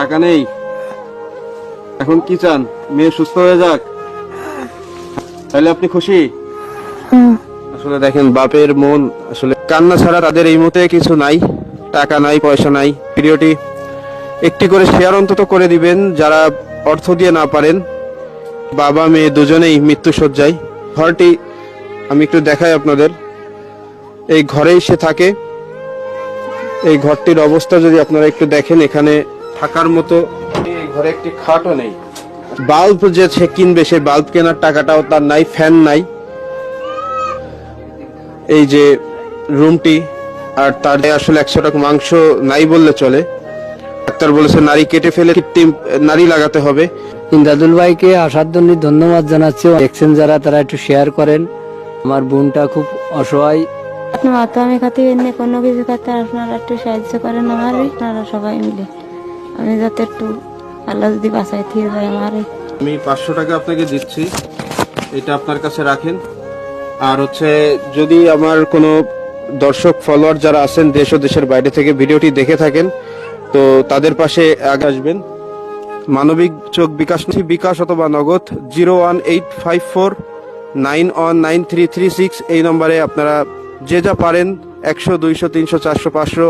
টাকা নেই। এখন কি চান? মেয়ে সুস্থ হয়ে যাক? তাহলে আপনি খুশি? আসলে দেখেন, বাপের মন আসলে কান্না ছাড়া তাদের এই মুহূর্তে কিছু নাই, টাকা নাই, পয়সা নাই। ভিডিওটি একটি করে শেয়ার অন্তত করে দিবেন, যারা অর্থ দিয়ে না পারেন। বাবা, মেয়ে দুজনেই মৃত্যু সজ্জায় ঘরটি আমি একটু দেখাই আপনাদের। এই ঘরেই সে থাকে। এই ঘরটির অবস্থা যদি আপনারা একটু দেখেন, এখানে থাকার মতো। এই ঘরে একটি খাটও নেই। বাল্ব যে সে কিনবে সেই বাল্ব কেনার টাকাটাও তার নাই ফ্যান নাই। এই যে রুমটি আর তার আসলে একশো টাকা মাংস নাই বললে চলে। ডাক্তার বলেছে নারী কেটে ফেলে কৃত্রিম নারী লাগাতে হবে। ইন্দাদুল ভাইকে আসার জন্য ধন্যবাদ জানাচ্ছি। দেখছেন যারা তারা একটু শেয়ার করেন। আমার বোনটা খুব অসহায়। আপনার অত আমি খাতে কোনো কিছু করতে আপনারা একটু সাহায্য করেন আমার। আপনারা সবাই মিলে। আমি যাতে একটু আল্লাহ যদি বাঁচাই থেকে যায় আমার আমি পাঁচশো টাকা আপনাকে দিচ্ছি। এটা আপনার কাছে রাখেন। আর হচ্ছে, যদি আমার কোনো দর্শক ফলোয়ার যারা আছেন দেশ ও দেশের বাইরে থেকে ভিডিওটি দেখে থাকেন, তো তাদের পাশে আগে আসবেন। মানবিক চোখ বিকাশ বিকাশ অথবা Nagad, zero one eight five four nine one nine three three six, এই নম্বরে আপনারা যে যা পারেন, একশো, দুইশো, তিনশো, চারশো, পাঁচশো